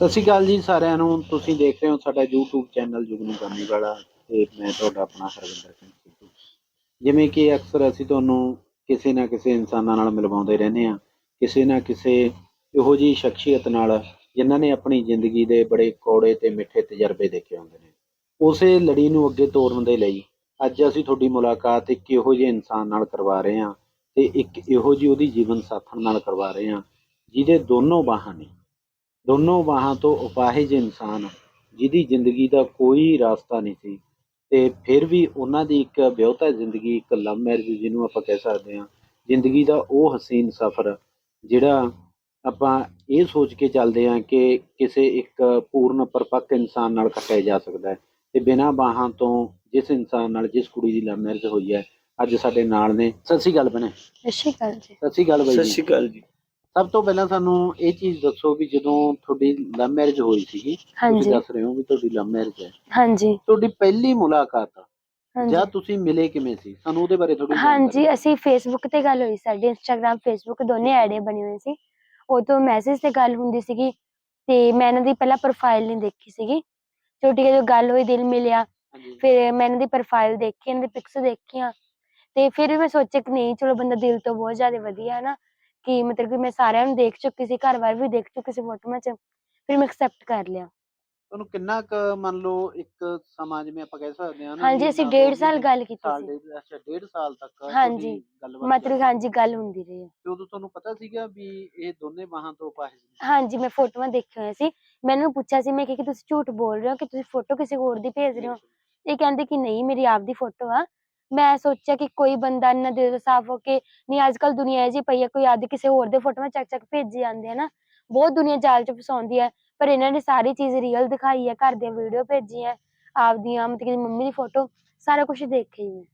ਸਤਿ ਸ਼੍ਰੀ ਅਕਾਲ ਜੀ ਸਾਰਿਆਂ ਨੂੰ। ਤੁਸੀਂ ਦੇਖ ਰਹੇ ਹੋ ਸਾਡਾ YouTube ਚੈਨਲ ਜੁਗਨੂ ਗਾਮੀ ਵਾਲਾ ਤੇ ਮੈਂ ਤੁਹਾਡਾ ਆਪਣਾ ਹਰਵਿੰਦਰ ਸਿੰਘ ਸਿੱਧੂ। ਜਿਵੇਂ ਕਿ ਅਕਸਰ ਅਸੀਂ ਤੁਹਾਨੂੰ ਕਿਸੇ ਨਾ ਕਿਸੇ ਇਨਸਾਨਾਂ ਨਾਲ ਮਿਲਵਾਉਂਦੇ ਰਹਿੰਦੇ ਆ ਕਿਸੇ ਨਾ ਕਿਸੇ ਇਹੋ ਜਿਹੀ ਸ਼ਖਸੀਅਤ ਨਾਲ ਜਿਨ੍ਹਾਂ ਨੇ ਆਪਣੀ ਜ਼ਿੰਦਗੀ ਦੇ ਬੜੇ ਕੌੜੇ ਤੇ ਮਿੱਠੇ ਤਜਰਬੇ ਦੇਖੇ ਹੁੰਦੇ ਨੇ। ਉਸੇ ਲੜੀ ਨੂੰ ਅੱਗੇ ਤੋਰਨ ਦੇ ਲਈ ਅੱਜ ਅਸੀਂ ਤੁਹਾਡੀ ਮੁਲਾਕਾਤ ਇੱਕ ਇਹੋ ਜਿਹੇ ਇਨਸਾਨ ਨਾਲ ਕਰਵਾ ਰਹੇ ਹਾਂ ਤੇ ਇੱਕ ਇਹੋ ਜਿਹੀ ਉਹਦੀ ਜੀਵਨ ਸਾਥਣ ਨਾਲ ਕਰਵਾ ਰਹੇ ਹਾਂ, ਜਿਹਦੇ ਦੋਨੋਂ ਬਾਹਾਂ ਨੇ। ਦੋਨੋਂ ਬਾਹਾਂ ਤੋਂ ਅਪਾਹਿਜ ਇਨਸਾਨ ਜਿਹਦੀ ਜ਼ਿੰਦਗੀ ਦਾ ਕੋਈ ਰਾਸਤਾ ਨਹੀਂ ਸੀ। ਤੇ ਫਿਰ ਵੀ ਉਹਨਾਂ ਦੀ ਇੱਕ ਵਿਆਹੁਤਾ ਜ਼ਿੰਦਗੀ ਇੱਕ ਲਵ ਮੈਰਿਜ ਜਿਹਨੂੰ ਆਪਾਂ ਕਹਿ ਸਕਦੇ ਹਾਂ ਜ਼ਿੰਦਗੀ ਦਾ ਉਹ ਹਸੀਨ ਸਫ਼ਰ ਜਿਹੜਾ ਆਪਾਂ ਇਹ ਸੋਚ ਕੇ ਚੱਲਦੇ ਹਾਂ ਕਿ ਕਿਸੇ ਇੱਕ ਪੂਰਨ ਪਰਪੱਕ ਇਨਸਾਨ ਨਾਲ ਕੱਟਿਆ ਜਾ ਸਕਦਾ ਹੈ। ਤੇ ਬਿਨਾਂ ਬਾਹਾਂ ਤੋਂ ਜਿਸ ਇਨਸਾਨ ਨਾਲ ਜਿਸ ਕੁੜੀ ਦੀ ਲਵ ਮੈਰਿਜ ਹੋਈ ਹੈ ਅੱਜ ਸਾਡੇ ਨਾਲ ਨੇ। ਸਤਿ ਸ਼੍ਰੀ ਅਕਾਲ ਬਣੇ ਸਤਿ ਸ਼੍ਰੀ ਅਕਾਲ ਜੀ। ਸਤਿ ਸ਼੍ਰੀ ਅਕਾਲ ਬਾਈ ਸਤਿ ਸ਼੍ਰੀ ਅਕਾਲ ਜੀ। ਸਭ ਤੋਂ ਪਹਿਲਾਂ ਸਾਨੂੰ ਇਹ ਚੀਜ਼ ਦੱਸੋ ਵੀ ਜਦੋਂ ਤੁਹਾਡੀ ਲਵ ਮੈਰਿਜ ਹੋਈ ਸੀਗੀ ਤੁਸੀਂ ਹਾਂਜੀ। ਦੱਸ ਰਹੇ ਹੋ ਵੀ ਤੁਹਾਡੀ ਲਵ ਮੈਰਿਜ ਹੈ। ਹਾਂਜੀ। ਤੁਹਾਡੀ ਪਹਿਲੀ ਮੁਲਾਕਾਤ ਹਾਂਜੀ। ਜਾਂ ਤੁਸੀਂ ਮਿਲੇ ਕਿਵੇਂ ਸੀ? ਸਾਨੂੰ ਉਹਦੇ ਬਾਰੇ ਥੋੜੀ ਹਾਂਜੀ ਅਸੀਂ ਫੇਸਬੁੱਕ ਤੇ ਗੱਲ ਹੋਈ ਸਾਡੀ ਇੰਸਟਾਗ੍ਰam ਫੇਸਬੁੱਕ ਦੋਨੇ ਆਈਡੀ ਬਣੀ ਹੋਈ ਸੀ। ਉਹ ਤੋਂ ਮੈਸੇਜ ਤੇ ਗੱਲ ਹੁੰਦੀ ਸੀਗੀ ਤੇ ਮੈਂ ਇਹਨਾਂ ਦੀ ਪਹਿਲਾਂ ਪ੍ਰੋਫਾਈਲ ਨਹੀਂ ਦੇਖੀ ਸੀਗੀ। ਛੋਟੀ ਜਿਹੀ ਗੱਲ ਹੋਈ ਦਿਲ ਮਿਲਿਆ। ਹਾਂਜੀ। ਫਿਰ ਮੈਂ ਇਹਨਾਂ ਦੀ ਪ੍ਰੋਫਾਈਲ ਦੇਖੀ ਇਹਨਾਂ ਦੀ ਪਿਕਸ ਦੇਖੀਆਂ। ਤੇ ਫਿਰ ਵੀ ਮੈਂ ਸੋਚਿਆ ਕਿ ਨਹੀਂ ਚਲੋ ਬੰਦਾ ਦਿਲ ਤੋਂ ਬਹੁਤ ਜ਼ਿਆਦਾ ਵਧੀਆ ਹੈ ਨਾ। ਕਿ ਮਤਲਬ ਕਿ ਮੈਂ ਸਾਰਿਆਂ ਨੂੰ ਦੇਖ ਚੁੱਕੀ ਸੀ ਘਰ ਬਾਰ ਵੀ ਦੇਖ ਚੁੱਕੀ ਸੀ ਫੋਟੋਆਂ 'ਚ ਫਿਰ ਮੈਂ ਐਕਸੈਪਟ ਕਰ ਲਿਆ। ਤੁਹਾਨੂੰ ਕਿੰਨਾ ਕੁ ਮੰਨ ਲਓ ਇੱਕ ਸਮਾਂ ਜਿਵੇਂ ਆਪਾਂ ਕਹਿ ਸਕਦੇ ਹਾਂ ਨਾ ਹਾਂਜੀ ਅਸੀਂ ਨਾ ਡੇਢ ਸਾਲ ਗੱਲ ਕੀਤੀ ਸੀ। ਡੇਢ ਅੱਛਾ ਡੇਢ ਸਾਲ ਤੱਕ ਤੁਹਾਡੀ ਹਾਂਜੀ, ਗੱਲਬਾਤ ਮਤਲਬ ਚੱਲੀ। ਹਾਂਜੀ ਗੱਲ ਹੁੰਦੀ ਰਹੀ। ਹੈ ਤੇ ਉਦੋਂ ਤੁਹਾਨੂੰ ਪਤਾ ਸੀਗਾ ਵੀ ਇਹ ਦੋਨੇ ਬਾਹਾਂ ਤੋਂ ਅਪਾਹਿਜ ਨੇ ਹਾਂਜੀ ਮੈਂ ਫੋਟੋਆਂ ਦੇਖੀਆਂ ਹੋਈਆਂ ਸੀ। ਮੈਨੂੰ ਪੁੱਛਿਆ ਸੀ ਮੈਂ ਕਿਹਾ ਕਿ ਤੁਸੀਂ ਝੂਠ ਬੋਲ ਰਹੇ ਹੋ ਕਿ ਤੁਸੀਂ ਫੋਟੋ ਕਿਸੇ ਹੋਰ ਦੀ ਭੇਜ ਰਹੇ ਹੋ? ਇਹ ਕਹਿੰਦੇ ਕਿ ਨਹੀਂ ਮੇਰੀ ਆਪ ਦੀ ਫੋਟੋ ਆ। ਮੈਂ ਸੋਚਿਆ ਕਿ ਕੋਈ ਬੰਦਾ ਇੰਨਾ ਦਿਲ ਸਾਫ਼ ਹੋ ਕੇ ਨਹੀਂ ਅੱਜ ਕੱਲ ਦੁਨੀਆ ਇਹ ਜੀ ਪਈ ਹੈ ਕੋਈ ਆਦੀ ਕਿਸੇ ਹੋਰ ਦੇ ਫੋਟੋਆਂ ਚੱਕ ਚੱਕ ਭੇਜੀ ਜਾਂਦੇ ਆ ਨਾ ਬਹੁਤ ਦੁਨੀਆ ਜਾਲ ਚ ਫਸਾਉਂਦੀ ਹੈ ਪਰ ਇਹਨਾਂ ਨੇ ਸਾਰੀ ਚੀਜ਼ ਰੀਅਲ ਦਿਖਾਈ ਹੈ ਘਰ ਦੀਆਂ ਵੀਡੀਓ ਭੇਜੀਆਂ ਆਪਦੀਆਂ ਮਤਲਬ ਕਿ ਮੰਮੀ ਦੀ ਫੋਟੋ ਸਾਰਾ ਕੁਝ ਦੇਖਿਆ ਹੀ ਮੈਂ।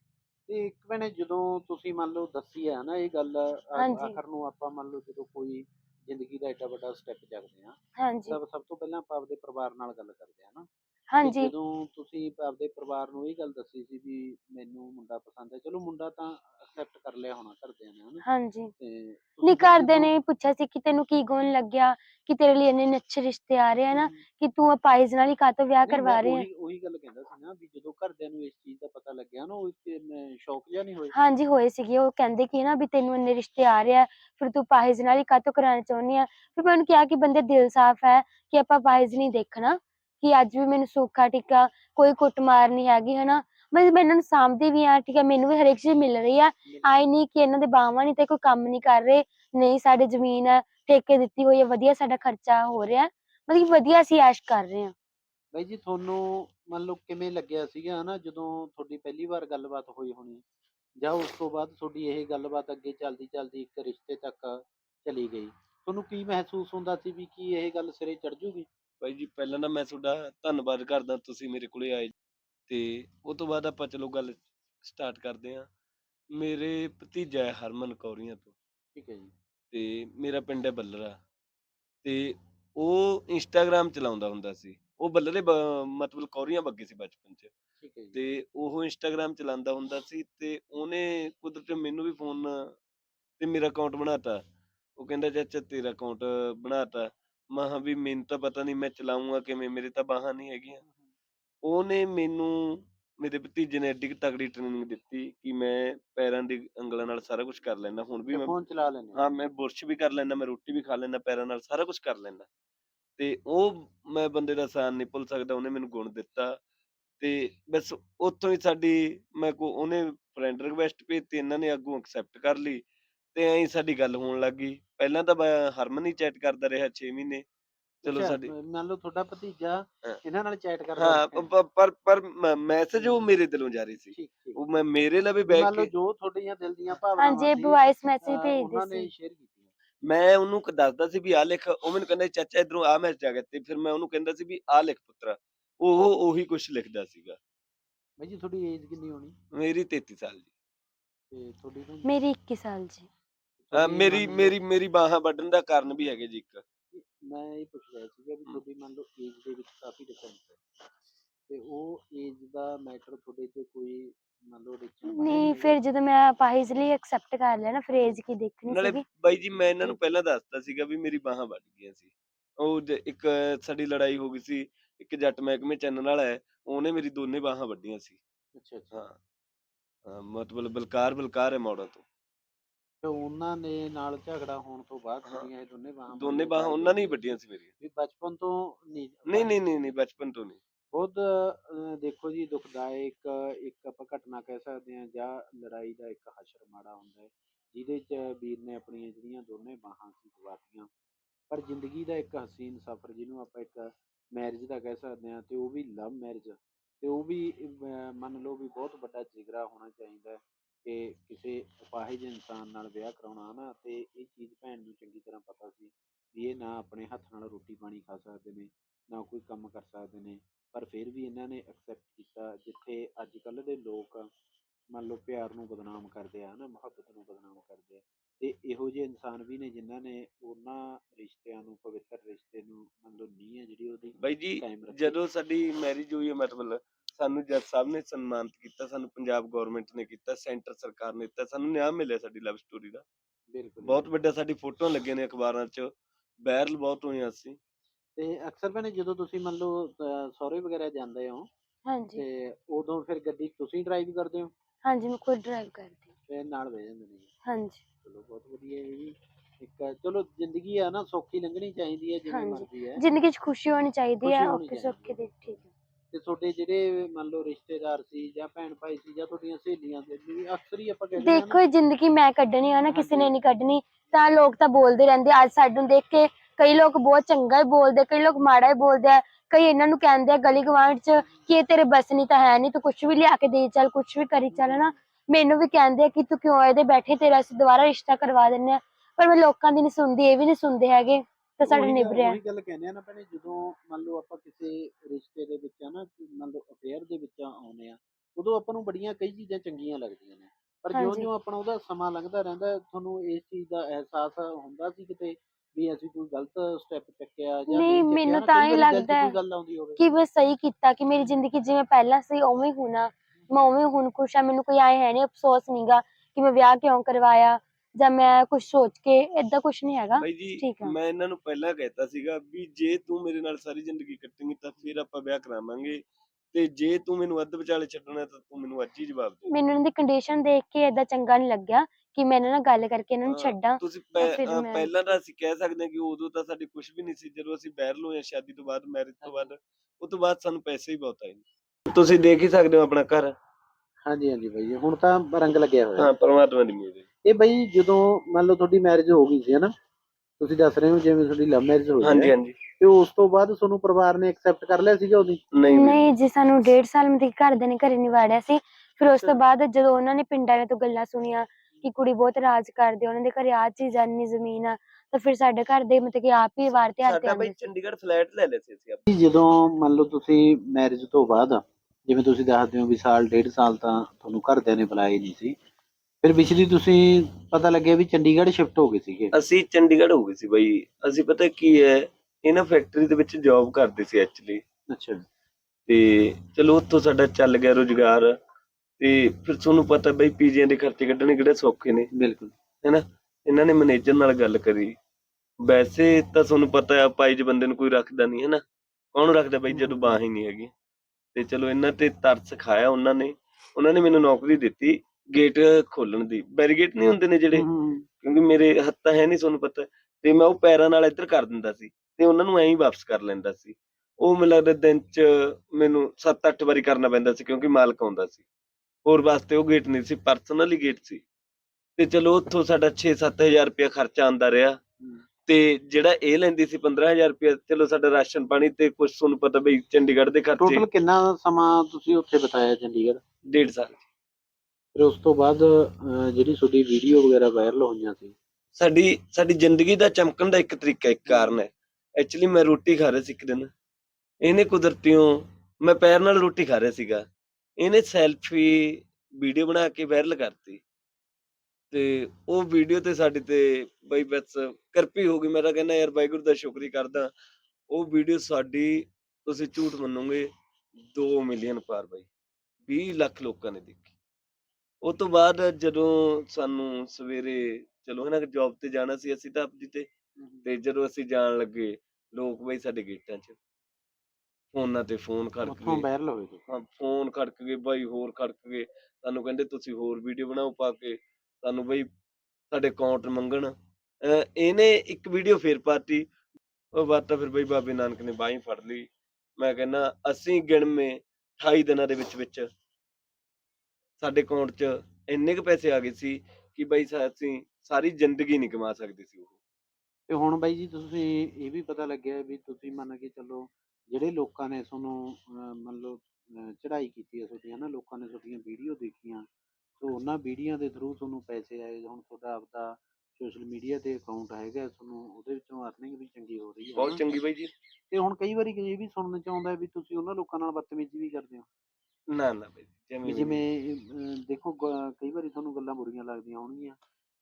ਤੇ ਇੱਕ ਭੈਣੇ ਜਦੋਂ ਤੁਸੀਂ ਮੰਨ ਲਓ ਦੱਸੀ ਹੈ ਨਾ ਇਹ ਗੱਲ ਆ- ਹਾਂਜੀ। ਆਖਰ ਨੂੰ ਆਪਾਂ ਮੰਨ ਲਓ ਜਦੋਂ ਕੋਈ ਜ਼ਿੰਦਗੀ ਦਾ ਐਡਾ ਵੱਡਾ ਸਟੈਪ ਚੱਕਦੇ ਆ ਹਾਂਜੀ। ਸਭ ਸਭ ਤੋਂ ਪਹਿਲਾਂ ਆਪਾਂ ਆਪਦੇ ਪਰਿਵਾਰ ਨਾਲ ਗੱਲ ਕਰਦੇ ਆ ਨਾ। ਤੇ ਹਾਂਜੀ। ਜਦੋਂ ਤੁਸੀਂ ਆਪਦੇ ਪਰਿਵਾਰ ਨੂੰ ਇਹ ਗੱਲ ਦੱਸੀ ਸੀ ਵੀ ਮੈਨੂੰ ਮੁੰਡਾ ਪਸੰਦ ਹੈ ਚਲੋ ਮੁੰਡਾ ਤਾਂ ਐਕਸੈਪਟ ਕਰ ਲਿਆ ਹੋਣਾ ਘਰਦਿਆਂ ਨੇ ਹਨਾ? ਹਾਂਜੀ। ਤੇ ਤੁਸੀਂ ਨਹੀਂ ਫਿਰ ਘਰਦਿਆਂ ਜਦੋਂ- ਨੇ ਪੁੱਛਿਆ ਸੀ ਕਿ ਤੈਨੂੰ ਕੀ ਗੁਣ ਲੱਗਿਆ ਕਿ ਤੇਰੇ ਲਈ ਇੰਨੇ ਇੰਨੇ ਅੱਛੇ ਰਿਸ਼ਤੇ ਆ ਰਹੇ ਆ ਨਾ ਕਿ ਤੂੰ ਅਪਾਇਜ ਨਾਲ ਹੀ ਕਾਹਤੋਂ ਵਿਆਹ ਨਹੀਂ, ਕਰਵਾ ਰਹੇ ਆ? ਉਹੀ ਉਹੀ ਗੱਲ ਕਹਿੰਦਾ ਸੀ ਨਾ ਵੀ ਜਦੋਂ ਘਰਦਿਆਂ ਨੂੰ ਇਸ ਚੀਜ਼ ਦਾ ਪਤਾ ਲੱਗਿਆ ਨਾ ਉਹ ਇੱਕ ਸ਼ੌਕ ਜਿਹਾ ਨਹੀਂ ਹੋਇਆ। ਹਾਂਜੀ ਹੋਏ ਸੀਗੇ। ਉਹ ਕਹਿੰਦੇ ਕਿ ਨਾ ਵੀ ਤੈਨੂੰ ਇੰਨੇ ਰਿਸ਼ਤੇ ਆ ਰਹੇ ਆ ਫਿਰ ਤੂੰ ਪਾਹਿਜ ਨਾਲ ਹੀ ਕਾਹਤੋਂ ਕਰਾਉਣਾ ਚਾਹੁੰਦੀ ਆ? ਫਿਰ ਮੈਂ ਉਹਨੂੰ ਕਿਹਾ ਕਿ ਬੰਦੇ ਦਿਲ ਸਾਫ਼ ਹੈ ਕਿ ਆਪਾਂ ਪਾਹਿਜ ਨਹੀਂ ਦੇਖਣਾ। ਕਿ ਅੱਜ ਵੀ ਮੈਨੂੰ ਸੌਖਾ ਟਿੱਕਾ ਕੋਈ ਕੁੱਟਮਾਰ ਨਹੀਂ ਹੈਗੀ ਹਨਾ? ਮੈਂ ਮੈਂ ਇਹਨਾਂ ਨੂੰ ਸਾਂਭਦੀ ਵੀ ਆ ਠੀਕ ਹੈ ਮੈਨੂੰ ਵੀ ਹਰੇਕ ਚੀਜ਼ ਮਿਲ ਰਹੀ ਆ। ਆਈ ਨਹੀਂ ਕਿ ਇਹਨਾਂ ਦੇ ਬਾਵਾਂ ਨਹੀਂ ਤੇ ਕੋਈ ਕੰਮ ਨਹੀਂ ਕਰ ਰਹੇ ਨਹੀਂ ਸਾਡੀ ਜ਼ਮੀਨ ਹੈ ਠੇਕੇ ਦਿੱਤੀ ਹੋਈ ਹੈ ਵਧੀਆ ਸਾਡਾ ਖਰਚਾ ਹੋ ਰਿਹਾ। ਮਤਲਬ ਕਿ ਵਧੀਆ ਅਸੀਂ ਐਸ਼ ਕਰ ਰਹੇ ਹਾਂ। ਬਾਈ ਜੀ ਤੁਹਾਨੂੰ ਮੰਨ ਲਓ ਕਿਵੇਂ ਲੱਗਿਆ ਸੀਗਾ ਨਾ ਜਦੋਂ ਤੁਹਾਡੀ ਪਹਿਲੀ ਵਾਰ ਗੱਲਬਾਤ ਹੋਈ ਹੋਣੀ ਜਾਂ ਉਸ ਤੋਂ ਬਾਅਦ ਤੁਹਾਡੀ ਇਹ ਗੱਲਬਾਤ ਅੱਗੇ ਚੱਲਦੀ ਚੱਲਦੀ ਇੱਕ ਰਿਸ਼ਤੇ ਤੱਕ ਚਲੀ ਗਈ। ਤੁਹਾਨੂੰ ਕੀ ਮਹਿਸੂਸ ਹੁੰਦਾ ਸੀ ਵੀ ਕੀ ਇਹ ਗੱਲ ਸਿਰੇ ਚੜ ਜੂਗੀ? ਬਾਈ ਜੀ ਪਹਿਲਾਂ ਤਾਂ ਮੈਂ ਤੁਹਾਡਾ ਧੰਨਵਾਦ ਕਰਦਾ ਤੁਸੀਂ ਮੇਰੇ ਕੋਲੇ ਆਏ ਤੇ ਉਹ ਤੋਂ ਬਾਅਦ ਆਪਾਂ ਚਲੋ ਗੱਲ ਸਟਾਰਟ ਕਰਦੇ ਹਾਂ। ਮੇਰੇ ਭਤੀਜਾ ਹੈ ਹਰਮਨ ਕੌਰੀਆਂ ਤੋਂ। ਠੀਕ ਹੈ ਜੀ। ਤੇ ਮੇਰਾ ਪਿੰਡ ਹੈ ਬੱਲਰਾ। ਤੇ ਉਹ ਇੰਸਟਾਗ੍ਰam ਚਲਾਉਂਦਾ ਹੁੰਦਾ ਸੀ। ਉਹ ਬੱਲਰੇ ਮਤਲਬ ਕੌਰੀਆਂ ਬੱਗੇ ਸੀ ਬਚਪਨ 'ਚ। ਠੀਕ ਹੈ ਜੀ। ਤੇ ਉਹ ਇੰਸਟਾਗ੍ਰam ਚਲਾਉਂਦਾ ਹੁੰਦਾ ਸੀ ਤੇ ਉਹਨੇ ਕੁਦਰਤ ਮੈਨੂੰ ਵੀ ਫੋਨ ਤੇ ਮੇਰਾ ਅਕਾਊਂਟ ਬਣਾਤਾ। ਉਹ ਕਹਿੰਦਾ ਚਾਚਾ ਤੇਰਾ ਅਕਾਊਂਟ ਬਣਾਤਾ। ਮੈਂ ਕਿਹਾ ਵੀ ਮੈਨੂੰ ਤਾਂ ਪਤਾ ਨਹੀਂ ਮੈਂ ਚਲਾਉਂਗਾ ਕਿਵੇਂ ਮੇਰੇ ਤਾਂ ਬਾਹਾਂ ਨਹੀਂ ਹੈਗੀਆਂ। ਉਹਨੇ ਮੈਨੂੰ ਮੇਰੇ ਭਤੀਜੇ ਨੇ ਐਡੀ ਕੁ ਤਗੜੀ ਟ੍ਰੇਨਿੰਗ ਦਿੱਤੀ ਕਿ ਮੈਂ ਪੈਰਾਂ ਦੀ ਉਂਗਲਾਂ ਨਾਲ ਸਾਰਾ ਕੁਝ ਕਰ ਲੈਂਦਾ। ਹੁਣ ਵੀ ਮੈਂ ਫੋਨ ਚਲਾ ਲੈਂਦੇ ਹੋ? ਹਾਂ ਮੈਂ ਬੁਰਸ਼ ਵੀ ਕਰ ਲੈਂਦਾ ਮੈਂ ਰੋਟੀ ਵੀ ਖਾ ਲੈਂਦਾ ਪੈਰਾਂ ਨਾਲ ਸਾਰਾ ਕੁਝ ਕਰ ਲੈਂਦਾ। ਤੇ ਉਹ ਮੈਂ ਬੰਦੇ ਦਾ ਸਾਨ ਨਹੀਂ ਭੁੱਲ ਸਕਦਾ ਉਹਨੇ ਮੈਨੂੰ ਗੁਣ ਦਿੱਤਾ। ਤੇ ਬਸ ਉੱਥੋਂ ਹੀ ਸਾਡੀ ਮੈਂ ਕੋ ਉਹਨੇ ਫਰੈਂਡ ਰਿਕਵੈਸਟ ਭੇਜਤੀ ਇਹਨਾਂ ਨੇ ਅੱਗੋਂ ਐਕਸੈਪਟ ਕਰ ਲਈ। ਤੇ ਐਂ ਹੀ ਸਾਡੀ ਗੱਲ ਹੋਣ ਲੱਗ ਗਈ। ਪਹਿਲਾਂ ਤਾਂ ਮੈਂ ਹਰਮਨ ਹੀ ਚੈਟ ਕਰਦਾ ਰਿਹਾ 6 ਮਹੀਨੇ। ਚਲੋ ਅੱਛਾ, ਸਾਡੀ ਮੰਨ ਲਓ ਤੁਹਾਡਾ ਭਤੀਜਾ ਹਾਂ। ਇਹਨਾਂ ਨਾਲ ਚੈਟ ਕਰਦਾ ਹਾਂ ਰੱਖਿਆ। ਪ- ਪ- ਪਰ ਪਰ ਮੈਸੇਜ ਉਹ ਮੇਰੇ ਦਿਲੋਂ ਜਾਰੀ ਸੀ। ਠੀਕ ਠੀਕ। ਉਹ ਮੈਂ ਮੇਰੇ ਲਈ ਵੀ ਮੰਨ ਬੈਠ ਲਓ ਕੇ ਜੋ ਤੁਹਾਡੀਆਂ ਦਿਲ ਦੀਆਂ ਭਾਵਨਾਵਾਂ ਹਾਂਜੀ ਸੀ, ਵੌਇਸ ਮੈਸੇਜ ਅਹ, ਭੇਜਦੇ ਉਹਨਾਂ ਨੇ ਸੀ। ਸ਼ੇਅਰ ਕੀਤੀਆਂ। ਮੈਂ ਉਹਨੂੰ ਕ- ਦੱਸਦਾ ਸੀ ਵੀ ਆ ਲਿਖ ਉਹ ਮੈਨੂੰ ਕਹਿੰਦਾ ਚਾਚਾ ਇਧਰੋਂ ਆ ਮੈਸੇਜ ਆ ਗਿਆ। ਤੇ ਫਿਰ ਮੈਂ ਉਹਨੂੰ ਕਹਿੰਦਾ ਸੀ ਵੀ ਆ ਲਿਖ ਪੁੱਤਰਾ। ਉਹ ਉਹੀ ਕੁਝ ਲਿਖਦਾ ਸੀਗਾ। ਬਾਈ ਜੀ ਤੁਹਾਡੀ ਏਜ ਕਿੰਨੀ ਹੋਣੀ? ਮੇਰੀ 33 ਸਾਲ ਦੀ ਤੇ ਤੁਹਾਡੀ ਜੀ? ਮੇਰੀ 21 ਸਾਲ ਜੀ। ਮੇਰੀ ਮੇਰੀ ਮੇਰੀ ਬਾਹਾਂ ਵੱਢਣ ਦਾ ਕਾਰਨ ਵੀ ਹੈਗੇ ਜੀ ਇੱਕ। ਮੈਂ ਇਹ ਪੁੱਛ ਰਿਹਾ ਸੀਗਾ ਵੀ। ਤੁਹਾਡੀ ਮੰਨ ਲਓ ਏਜ ਦੇ ਵਿੱਚ ਕਾਫੀ ਡਿਫਰੈਂਸ ਹੈ। ਤੇ ਉਹ ਏਜ ਦਾ ਮੈਟਰ ਤੁਹਾਡੇ ਤੇ ਕੋਈ ਮੰਨ ਲਓ ਰਿਲੇਸ਼ਨ ਨਹੀਂ ਫਿਰ ਜਦੋਂ ਮੈਂ ਪਾਹਿਜ ਲਈ ਐਕਸੈਪਟ ਕਰ ਲਿਆ ਨਾ ਫਿਰ ਏਜ ਕੀ ਦੇਖਣੀ ਨਾਲੇ ਸੀਗੀ। ਬਾਈ ਜੀ ਮੈਂ ਇਹਨਾਂ ਨੂੰ ਪਹਿਲਾਂ ਦੱਸਤਾ ਸੀਗਾ ਵੀ ਮੇਰੀ ਬਾਹਾਂ ਵੱਢ ਗਈਆਂ ਸੀ। ਉਹ ਜ- ਇੱਕ ਸਾਡੀ ਲੜਾਈ ਹੋ ਗਈ ਸੀ ਇੱਕ ਜੱਟ ਮਹਿਕਮੇ ਚੈਨਲ ਵਾਲਾ ਹੈ ਉਹਨੇ ਮੇਰੀ ਦੋਨੇ ਬਾਹਾਂ ਵੱਢੀਆਂ ਸੀ। ਅੱਛਾ ਅੱਛਾ। ਹਾਂ ਮਤਲਬ ਬਲਕਾਰ ਬਲਕਾਰ ਹੈ ਮੌੜਾ ਤੋਂ। ਤੇ ਉਹਨਾਂ ਨੇ ਨਾਲ ਝਗੜਾ ਹੋਣ ਤੋਂ ਬਾਅਦ ਹਾਂ। ਜਿਹੜੀਆਂ ਇਹ ਦੋਨੇ ਬਾਹਾਂ ਦੋਨੇ ਬਾਹਾਂ ਉਹਨਾਂ ਨੇ ਹੀ ਵੱਢੀਆਂ ਸੀ ਮੇਰੀਆਂ। ਵੀ ਬਚਪਨ ਤੋਂ ਨਹੀਂ ਨਹੀਂ ਨਹੀਂ ਨਹੀਂ ਨਹੀਂ ਬਚਪਨ ਤੋਂ ਨਹੀਂ। ਬਹੁਤ ਅਹ, ਦੇਖੋ ਜੀ ਦੁਖਦਾਇਕ ਇੱਕ ਆਪਾਂ ਘਟਨਾ ਕਹਿ ਸਕਦੇ ਹਾਂ ਜਾਂ ਲੜਾਈ ਦਾ ਇੱਕ ਹਸ਼ਰ ਮਾੜਾ ਹੁੰਦਾ ਹੈ ਜਿਹਦੇ ਚ ਵੀਰ ਨੇ ਆਪਣੀਆਂ ਜਿਹੜੀਆਂ ਦੋਨੇ ਬਾਹਾਂ ਸੀ ਗਵਾਤੀਆਂ ਪਰ ਜ਼ਿੰਦਗੀ ਦਾ ਇੱਕ ਹਸੀਨ ਸਫ਼ਰ ਜਿਹਨੂੰ ਆਪਾਂ ਇੱਕ ਮੈਰਿਜ ਦਾ ਕਹਿ ਸਕਦੇ ਹਾਂ ਤੇ ਉਹ ਵੀ ਲਵ ਮੈਰਿਜ ਤੇ ਉਹ ਵੀ ਅਹ, ਮੰਨ ਲਓ ਵੀ ਬਹੁਤ ਵੱਡਾ ਜਿਗਰਾ ਹੋਣਾ ਚਾਹੀਦਾ ਹੈ। ਕਿ ਕਿਸੇ ਅਪਾਹਿਜ ਇਨਸਾਨ ਨਾਲ ਵਿਆਹ ਕਰਾਉਣਾ ਨਾ ਤੇ ਇਹ ਚੀਜ਼ ਭੈਣ ਨੂੰ ਚੰਗੀ ਤਰ੍ਹਾਂ ਪਤਾ ਸੀ ਵੀ ਇਹ ਨਾ ਆਪਣੇ ਹੱਥ ਨਾਲ ਰੋਟੀ ਪਾਣੀ ਖਾ ਸਕਦੇ ਨੇ ਨਾ ਕੋਈ ਕੰਮ ਕਰ ਸਕਦੇ ਨੇ। ਪਰ ਫਿਰ ਵੀ ਇਹਨਾਂ ਨੇ ਐਕਸੈਪਟ ਕੀਤਾ ਜਿੱਥੇ ਅੱਜ ਕੱਲ੍ਹ ਦੇ ਲੋਕ ਮੰਨ ਲਓ ਪਿਆਰ ਨੂੰ ਬਦਨਾਮ ਕਰਦੇ ਆ ਨਾ ਮੁਹੱਬਤ ਨੂੰ ਬਦਨਾਮ ਕਰਦੇ ਆ। ਤੇ ਇਹੋ ਜਿਹੇ ਇਨਸਾਨ ਵੀ ਨੇ ਜਿਨ੍ਹਾਂ ਨੇ ਉਹਨਾਂ ਰਿਸ਼ਤਿਆਂ ਨੂੰ ਪਵਿੱਤਰ ਰਿਸ਼ਤੇ ਨੂੰ ਮੰਨ ਲਓ ਨੀਂਹ ਹੈ ਜਿਹੜੀ ਉਹਦੀ ਬਾਈ ਜੀ ਕਾਇਮ ਰੱਖੀ। ਜਦੋਂ ਸਾਡੀ ਮੈਰਿਜ ਹੋਈ ਹੈ ਮਤਲਬ ਸਾਨੂੰ ਜੱਜ ਸਾਹਿਬ ਨੇ ਸਨਮਾਨਿਤ ਕੀਤਾ ਸਾਨੂੰ ਪੰਜਾਬ ਗਵਰਨਮੈਂਟ ਨੇ ਕੀਤਾ ਸੈਂਟਰ ਸਰਕਾਰ ਨੇ ਦਿੱਤਾ ਸਾਨੂੰ ਨਿਆਂ ਮਿਲਿਆ ਸਾਡੀ ਲਵ ਸਟੋਰੀ ਦਾ। ਬਿਲਕੁਲ ਬਹੁਤ ਵੱਡਾ ਸਾਡੀ ਫੋਟੋਆਂ ਲੱਗੀਆਂ ਨੇ ਅਖਬਾਰਾਂ 'ਚ ਵਾਇਰਲ ਬਹੁਤ ਹੋਈਆਂ ਸੀ। ਤੇ ਅਕਸਰ ਭੈਣੇ ਜਦੋਂ ਤੁਸੀਂ ਮੰਨ ਲਓ ਸਹੁਰੇ ਵਗੈਰਾ ਜਾਂਦੇ ਹੋ ਹਾਂਜੀ। ਤੇ ਉਦੋਂ ਫਿਰ ਗੱਡੀ ਤੁਸੀਂ ਡਰਾਈਵ ਕਰਦੇ ਹੋ? ਹਾਂਜੀ ਮੈਂ ਖੁਦ ਡਰਾਈਵ ਕਰਦੀ ਹਾਂ। ਤੇ ਨਾਲ ਬਹਿ ਜਾਂਦੇ ਨੇ ਜੀ। ਹਾਂਜੀ। ਚਲੋ ਬਹੁਤ ਵਧੀਆ ਇਹ ਵੀ ਇੱਕ ਚਲੋ ਜ਼ਿੰਦਗੀ ਆ ਨਾ ਸੌਖੀ ਲੰਘਣੀ ਚਾਹੀਦੀ ਹੈ ਜਿਵੇਂ। ਮਰਜ਼ੀ ਹੈ। ਜ਼ਿੰਦਗੀ 'ਚ ਖੁਸ਼ੀ ਹੋਣੀ ਚਾਹੀਦੀ ਹੈ ਔਖੇ ਸੌਖੇ ਦੀ ਠੀਕ ਹੈ। ਤੁਹਾਡੇ ਜਿਹੜੇ ਮੰਨ ਲਓ ਰਿਸ਼ਤੇਦਾਰ ਸੀ ਜਾਂ ਭੈਣ ਭਾਈ ਸੀ ਜਾਂ ਤੁਹਾਡੀਆਂ ਸਹੇਲੀਆਂ ਸੀ ਵੀ ਅਕਸਰ ਹੀ ਆਪਾਂ ਕਹਿੰਦੇ ਦੇਖੋ ਇਹ ਜ਼ਿੰਦਗੀ ਮੈਂ ਕੱਢਣੀ ਆ ਨਾ ਕਿਸੇ ਨੇ ਨਹੀਂ ਕੱਢਣੀ ਤਾਂ ਲੋਕ ਤਾਂ ਬੋਲਦੇ ਰਹਿੰਦੇ ਅੱਜ ਸਾਨੂੰ ਦੇਖ ਕੇ ਕਈ ਲੋਕ ਬਹੁਤ ਚੰਗਾ ਹੀ ਬੋਲਦੇ ਕਈ ਲੋਕ ਮਾੜਾ ਹੀ ਬੋਲਦੇ ਆ। ਕਈ ਇਹਨਾਂ ਨੂੰ ਕਹਿੰਦੇ ਆ ਗਲੀ ਗਵਾਂਢ ਚ ਕਿ ਇਹ ਤੇਰੇ ਬਸ ਨਹੀਂ ਤਾਂ ਹੈ ਨਹੀਂ ਤੂੰ ਕੁਝ ਵੀ ਲਿਆ ਕੇ ਦੇ ਚੱਲ ਕੁਝ ਵੀ ਕਰੀ ਚੱਲ ਨਾ। ਮੈਨੂੰ ਵੀ ਕਹਿੰਦੇ ਆ ਕਿ ਤੂੰ ਕਿਉਂ ਇਹਦੇ ਬੈਠੇ ਤੇਰਾ ਅਸੀਂ ਦੁਬਾਰਾ ਰਿਸ਼ਤਾ ਕਰਵਾ ਦਿੰਨੇ ਆ। ਪਰ ਮੈਂ ਲੋਕਾਂ ਦੀ ਨਹੀਂ ਸੁਣਦੀ ਇਹ ਵੀ ਨਹੀਂ ਸੁਣਦੇ ਹੈਗੇ। ਤਾਂ ਸਾਡੇ ਨਿਭ ਰਿਹਾ ਉਹੀ ਗੱਲ ਕਹਿੰਦੇ ਆ ਨਾ ਭੈਣੇ ਜਦੋਂ ਮੰਨ ਲਓ ਆਪਾਂ ਕਿਸੇ ਰਿਸ਼ਤੇ ਦੇ ਵਿੱਚ ਆ ਨਾ ਮੰਨ ਲਓ ਅਫੇਅਰ ਦੇ ਵਿੱਚ ਆਉਂਦੇ ਆ ਉਦੋਂ ਆਪਾਂ ਨੂੰ ਬੜੀਆਂ ਕਈ ਚੀਜ਼ਾਂ ਚੰਗੀਆਂ ਲੱਗਦੀਆਂ ਨੇ। ਪਰ ਜਿਉਂ ਹਾਂਜੀ। ਜਿਉਂ ਆਪਣਾ ਉਹਦਾ ਸਮਾਂ ਲੰਘਦਾ ਰਹਿੰਦਾ ਤੁਹਾਨੂੰ ਇਸ ਚੀਜ਼ ਦਾ ਅਹਿਸਾਸ ਹੁੰਦਾ ਸੀ ਕਿਤੇ ਵੀ ਅਸੀਂ ਕੋਈ ਗਲਤ ਸਟੈਪ ਚੱਕਿਆ ਜਾਂ ਨਹੀਂ, ਮੈਨੂੰ ਤਾਂ ਹੀ ਲੱਗਦਾ ਕਿ ਮੈਂ ਸਹੀ ਕੀਤਾ ਕਿ ਮੇਰੀ ਜ਼ਿੰਦਗੀ ਜਿਵੇਂ ਪਹਿਲਾਂ ਸੀ ਉਵੇਂ ਹੀ ਹੋਣਾ ਮੈਂ ਉਵੇਂ ਹੁਣ ਖੁਸ਼ ਆ ਮੈਨੂੰ ਕੋਈ ਆਏ ਹੈ ਨਹੀਂ ਅਫਸੋਸ ਨਹੀਂਗਾ ਕਿ ਮੈਂ ਵਿਆਹ ਕਿਉਂ ਕਰਵਾਇਆ ਜਾਂ ਮੈਂ ਕੁਝ ਸੋਚ ਕੇ ਏਦਾਂ ਕੁਝ ਨਹੀਂ ਹੈਗਾ। ਬਾਈ ਜੀ ਠੀਕ ਆ। ਮੈਂ ਇਹਨਾਂ ਨੂੰ ਪਹਿਲਾਂ ਕਹਿਤਾ ਸੀਗਾ ਵੀ ਜੇ ਤੂੰ ਮੇਰੇ ਨਾਲ ਸਾਰੀ ਜ਼ਿੰਦਗੀ ਕੱਟੇਂਗੀ ਤਾਂ ਫਿਰ ਆਪਾਂ ਵਿਆਹ ਕਰਾਵਾਂਗੇ ਤੇ ਜੇ ਤੂੰ ਮੈਨੂੰ ਅੱਧ ਵਿਚਾਲੇ ਛੱਡਣਾ ਤਾਂ ਤੂੰ ਮੈਨੂੰ ਅੱਜ ਹੀ ਜਵਾਬ ਦੇ। ਮੈਨੂੰ ਇਹਨਾਂ ਦੀ ਕੰਡੀਸ਼ਨ ਦੇਖ ਕੇ ਏਦਾਂ ਚੰਗਾ ਨਹੀਂ ਲੱਗਿਆ ਕਿ ਮੈਂ ਇਹਨਾਂ ਨਾਲ ਗੱਲ ਕਰਕੇ ਇਹਨਾਂ ਨੂੰ ਹਾਂ, ਛੱਡਾਂ ਤੁਸੀਂ ਤਾਂ ਪਹਿ- ਫਿਰ ਅਹ ਮੈਂ- ਪਹਿਲਾਂ ਤਾਂ ਅਸੀਂ ਕਹਿ ਸਕਦੇ ਹਾਂ ਕਿ ਉਦੋਂ ਤਾਂ ਸਾਡੇ ਕੁਝ ਵੀ ਨਹੀਂ ਸੀ ਜਦੋਂ ਅਸੀਂ ਬੈਰਲ ਹੋਏ ਸ਼ਾਦੀ ਤੋਂ ਬਾਅਦ ਮੈਰਿਜ ਤੋਂ ਬਾਅਦ ਉਹ ਤੋਂ ਬਾਅਦ ਸਾਨੂੰ ਪੈਸੇ ਹੀ ਬਹੁਤ ਆਏ ਨੇ। ਤੁਸੀਂ ਦੇਖ ਹੀ ਸਕਦੇ ਹੋ ਆਪਣਾ ਘਰ। ਹਾਂਜੀ ਹਾਂਜੀ ਬਾਈ ਜੀ, ਹੁਣ ਤਾਂ ਰੰਗ ਲੱਗਿਆ ਹੋਇਆ। ਹਾਂ ਪਰਮਾਤਮਾ ਦੀ ਮਿਹਰ ਹੈ। ਇਹ ਬਈ ਜਦੋਂ ਮੰਨ ਲਓ ਤੁਹਾਡੀ ਮੈਰਿਜ ਹੋ ਗਈ ਸੀ ਹਨਾ? ਤੁਸੀਂ ਦੱਸ ਰਹੇ ਹੋ ਜਿਵੇਂ ਤੁਹਾਡੀ ਲਵ ਮੈਰਿਜ ਹੋਈ ਹਾਂਜੀ ਹਾਂਜੀ। ਤੇ ਉਸ ਤੋਂ ਬਾਅਦ ਤੁਹਾਨੂੰ ਪਰਿਵਾਰ ਨੇ ਐਕਸੈਪਟ ਕਰ ਲਿਆ ਸੀਗਾ ਉਹਦੀ? ਨਹੀਂ ਨਹੀਂ। ਨਹੀਂ ਜੀ ਸਾਨੂੰ ਡੇਢ ਸਾਲ ਮਤਲਬ ਕਿ ਘਰਦਿਆਂ ਨੇ ਘਰੇ ਨਹੀਂ ਵਾੜਿਆ ਸੀ। ਫਿਰ ਉਸ ਤੋਂ। ਬਾਅਦ ਜਦੋਂ ਉਹਨਾਂ ਨੇ ਪਿੰਡਾਂ ਤੋਂ ਗੱਲਾਂ ਸੁਣੀਆਂ ਕਿ ਕੁੜੀ ਬਹੁਤ ਰਾਜ ਕਰਦੀ ਆ, ਉਹਨਾਂ ਦੇ ਘਰੇ ਆ ਚੀਜ਼ ਆ, ਇੰਨੀ ਜ਼ਮੀਨ ਆ ਤਾਂ ਫਿਰ ਸਾਡੇ ਘਰ ਦੇ ਮਤਲਬ ਕਿ ਆਪ ਹੀ ਵਾਰ ਤੇ ਆਤੇ ਸਾਡਾ ਬਈ ਚੰਡੀਗੜ੍ਹ ਫਲੈਟ ਲੈ ਲਿਆ ਸੀ ਅਸੀਂ ਆਪਾਂ। ਜਦੋਂ ਮੰਨ ਲਓ ਤੁਸੀਂ ਮੈਰਿਜ ਤੋਂ ਬਾਅਦ ਜਿਵੇਂ ਤੁਸੀਂ ਦੱਸਦੇ ਹੋ ਵੀ ਸਾਲ ਡੇਢ ਸਾਲ ਤਾਂ ਤੁਹਾਨੂੰ ਘਰਦਿਆਂ ਨੇ ਬੁਲਾਇਆ ਨਹੀਂ ਸੀ ਫਿਰ ਵਿਚਲੀ ਤੁਸੀਂ ਪਤਾ ਲੱਗਿਆ ਵੀ ਚੰਡੀਗੜ੍ਹ ਸ਼ਿਫਟ ਹੋ ਗਏ ਸੀਗੇ। ਅਸੀਂ ਚੰਡੀਗੜ੍ਹ ਹੋ ਗਏ ਸੀ ਬਈ। ਅਸੀਂ ਪਤਾ ਕੀ ਹੈ ਇਹਨਾਂ ਫੈਕਟਰੀ ਦੇ ਵਿੱਚ ਜੌਬ ਕਰਦੇ ਸੀ ਐਕਚੁਅਲੀ ਅੱਛਾ। ਤੇ ਚਲੋ ਉੱਥੋਂ ਸਾਡਾ ਚੱਲ ਗਿਆ ਰੋਜ਼ਗਾਰ। ਤੇ ਫਿਰ ਤੁਹਾਨੂੰ ਪਤਾ ਬਈ ਪੀਜੀਆਂ ਦੇ ਖਰਚੇ ਕੱਢਣੇ ਕਿਹੜੇ ਸੌਖੇ ਨੇ। ਬਿਲਕੁਲ। ਹੈਨਾ? ਇਹਨਾਂ ਨੇ ਮੈਨੇਜਰ ਨਾਲ ਗੱਲ ਕਰੀ। ਵੈਸੇ ਤਾਂ ਤੁਹਾਨੂੰ ਪਤਾ ਆ ਪਾਈਜ ਬੰਦੇ ਨੂੰ ਕੋਈ ਰੱਖਦਾ ਨਹੀਂ ਹੈਨਾ? ਕੌਣ ਰੱਖਦਾ ਬਈ ਜਦੋਂ ਬਾਹ ਹੀ ਨਹੀਂ ਹੈਗੀ। ਤੇ ਚਲੋ ਇਹਨਾਂ ਤੇ ਤਰਸ ਖਾਇਆ ਉਹਨਾਂ ਨੇ। ਉਹਨਾਂ ਨੇ ਮੈਨੂੰ ਨੌਕਰੀ ਦਿੱਤੀ। ਗੇਟ ਖੋਲਣ ਦੀ। ਬੈਰੀਗੇਟ ਨਹੀਂ ਹੁੰਦੇ ਨੇ ਜਿਹੜੇ। ਕਿਉਂਕਿ ਮੇਰੇ ਹੱਥ ਤਾਂ ਹੈ ਨਹੀਂ ਤੁਹਾਨੂੰ ਪਤਾ। ਤੇ ਮੈਂ ਉਹ ਪੈਰਾਂ ਨਾਲ ਇੱਧਰ ਕਰ ਦਿੰਦਾ ਸੀ। ਤੇ ਉਹਨਾਂ ਨੂੰ ਐਂ ਹੀ ਵਾਪਸ ਕਰ ਲੈਂਦਾ ਸੀ। ਉਹ ਮੈਨੂੰ ਲੱਗਦਾ ਦਿਨ 'ਚ ਮੈਨੂੰ 7-8 ਵਾਰੀ ਕਰਨਾ ਪੈਂਦਾ ਸੀ ਕਿਉਂਕਿ ਮਾਲਕ ਆਉਂਦਾ ਸੀ। ਹੋਰ ਵਾਸਤੇ ਉਹ ਗੇਟ ਨਹੀਂ ਸੀ ਪਰਸਨਲੀ ਗੇਟ ਸੀ। ਤੇ ਚਲੋ ਉੱਥੋਂ ਸਾਡਾ 6-7000 ਰੁਪਇਆ ਖਰਚਾ ਆਂਦਾ ਰਿਹਾ। ਤੇ ਜਿਹੜਾ ਇਹ ਲੈਂਦੀ ਸੀ 15000 ਰੁਪਇਆ ਚਲੋ ਸਾਡਾ ਰਾਸ਼ਨ ਪਾਣੀ ਤੇ ਕੁਝ ਤੁਹਾਨੂੰ ਪਤਾ ਬਈ ਚੰਡੀਗੜ੍ਹ ਦੇ ਖਰਚੇ। ਟੋਟਲ ਕਿੰਨਾ ਸਮਾਂ ਤੁਸੀਂ ਉੱਥੇ ਬਿਤਾਇਆ ਚੰਡੀਗੜ੍ਹ? ਡੇਢ ਸਾਲ। ਫਿਰ ਉਸ ਤੋਂ ਬਾਅਦ ਅਹ, ਜਿਹੜੀ ਤੁਹਾਡੀ ਵੀਡੀਓ ਵਗੈਰਾ ਵਾਇਰਲ ਹੋਈਆਂ ਸੀ? ਸਾਡੀ ਸਾਡੀ ਜ਼ਿੰਦਗੀ ਦਾ ਚਮਕਣ ਦਾ ਇੱਕ ਤਰੀਕਾ ਇੱਕ ਕਾਰਨ ਹੈ। ਐਕਚੁਅਲੀ ਮੈਂ ਰੋਟੀ ਖਾ ਰਿਹਾ ਸੀ ਇੱਕ ਦਿਨ। ਇਹਨੇ ਕੁਦਰਤੀਓਂ ਮੈਂ ਪੈਰ ਨਾਲ ਰੋਟੀ ਖਾ ਰਿਹਾ ਸੀਗਾ। ਇਹਨੇ ਸੈਲਫੀ ਵੀਡੀਓ ਬਣਾ ਕੇ ਵਾਇਰਲ ਕਰਤੀ। ਤੇ ਉਹ ਵੀਡੀਓ ਤੇ ਸਾਡੇ ਤੇ ਬਈ ਬਸ ਕਿਰਪੀ ਹੋ ਗਈ। ਮੈਂ ਤਾਂ ਕਹਿੰਦਾ ਯਾਰ ਵਾਹਿਗੁਰੂ ਦਾ ਸ਼ੁਕਰੀ ਕਰਦਾ। ਉਹ ਵੀਡੀਓ ਸਾਡੀ ਤੁਸੀਂ ਝੂਠ ਮੰਨੋਗੇ 2 ਮਿਲੀਅਨ ਪਾਰ ਬਾਈ। 20 ਲੱਖ ਲੋਕਾਂ ਨੇ ਦੇਖੀ। ਉਹ ਤੋਂ ਬਾਅਦ ਜਦੋਂ ਸਾਨੂੰ ਸਵੇਰੇ ਚਲੋ ਹਨਾ ਜੌਬ ਤੇ ਜਾਣਾ ਸੀ ਅਸੀਂ ਤਾਂ ਆਪਦੀ ਤੇ ਤੇ ਜਦੋਂ ਅਸੀਂ ਜਾਣ ਲੱਗੇ ਲੋਕ ਬਈ ਸਾਡੇ ਗੇਟਾਂ 'ਚ। ਫੋਨਾਂ ਤੇ ਫੋਨ ਖੜਕ ਉੱਥੋਂ ਗਏ। ਵਾਇਰਲ ਹੋਏ ਤੁਸੀਂ। ਹਾਂ ਫੋਨ ਖੜਕ ਗਏ ਬਾਈ ਹੋਰ ਖੜਕ ਗਏ। ਸਾਨੂੰ ਕਹਿੰਦੇ ਤੁਸੀਂ ਹੋਰ ਵੀਡੀਓ ਬਣਾਓ ਪਾ ਕੇ। ਸਾਨੂੰ ਬਈ ਸਾਡੇ ਅਕਾਊਂਟ ਮੰਗਣ। ਅਹ ਇਹਨੇ ਇੱਕ ਵੀਡੀਓ ਫੇਰ ਪਾਤੀ। ਉਹ ਬਾਅਦ ਤਾਂ ਫਿਰ ਬਈ ਬਾਬੇ ਨਾਨਕ ਨੇ ਬਾਹੀਂ ਫੜ ਲਈ। ਮੈਂ ਕਹਿੰਦਾ ਅਸੀਂ ਗਿਣਵੇਂ 28 ਦਿਨਾਂ ਦੇ ਵਿੱਚ ਵਿੱਚ। ਸਾਡੇ ਅਕਾਊਂਟ 'ਚ ਇੰਨੇ ਕੁ ਪੈਸੇ ਆ ਗਏ ਸੀ ਕਿ ਬਈ ਸਾ- ਅਸੀਂ ਸਾਰੀ ਜ਼ਿੰਦਗੀ ਨਹੀਂ ਕਮਾ ਸਕਦੇ ਸੀ ਉਹ। ਤੇ ਹੁਣ ਬਾਈ ਜੀ ਤੁਸੀਂ ਇਹ ਵੀ ਪਤਾ ਲੱਗਿਆ ਵੀ ਤੁਸੀਂ ਮੰਨ ਕੇ ਚੱਲੋ ਜਿਹੜੇ ਲੋਕਾਂ ਨੇ ਤੁਹਾਨੂੰ ਅਹ, ਮੰਨ ਲਓ ਅਹ, ਚੜ੍ਹਾਈ ਕੀਤੀ ਹੈ ਤੁਹਾਡੀਆਂ ਨਾ ਲੋਕਾਂ ਨੇ ਤੁਹਾਡੀਆਂ ਵੀਡੀਓ ਦੇਖੀਆਂ ਸੋ ਉਹਨਾਂ ਵੀਡੀਓ ਦੇ ਥਰੂ ਤੁਹਾਨੂੰ ਪੈਸੇ ਆਏ ਹੁਣ ਤੁਹਾਡਾ ਆਪਦਾ ਸੋਸ਼ਲ ਮੀਡੀਆ ਤੇ ਅਕਾਊਂਟ ਹੈਗਾ ਤੁਹਾਨੂੰ ਉਹਦੇ ਵਿੱਚੋਂ ਅਰਨਿੰਗ ਵੀ ਚੰਗੀ ਹੋ ਰਹੀ ਹੈ ਬਹੁਤ ਹਨਾ? ਚੰਗੀ ਬਾਈ ਜੀ। ਤੇ ਹੁਣ ਕਈ ਵਾਰੀ ਇਹ ਵੀ ਸੁਣਨ ਚ ਆਉਂਦਾ ਵੀ ਤੁਸੀਂ ਉਹਨਾਂ ਲੋਕਾਂ ਨਾਲ ਬਦਤਮੀਜ਼ੀ ਵੀ ਕਰਦੇ ਹੋ। ਨਾ ਨਾ ਬਾਈ ਜੀ, ਵੀ ਜਿਵੇਂ ਵੀ ਜਿਵੇਂ ਅਹ, ਦੇਖੋ ਗ- ਕਈ ਵਾਰੀ ਤੁਹਾਨੂੰ ਗੱਲਾਂ ਬੁਰੀਆਂ ਲੱਗਦੀਆਂ ਹੋਣਗੀਆਂ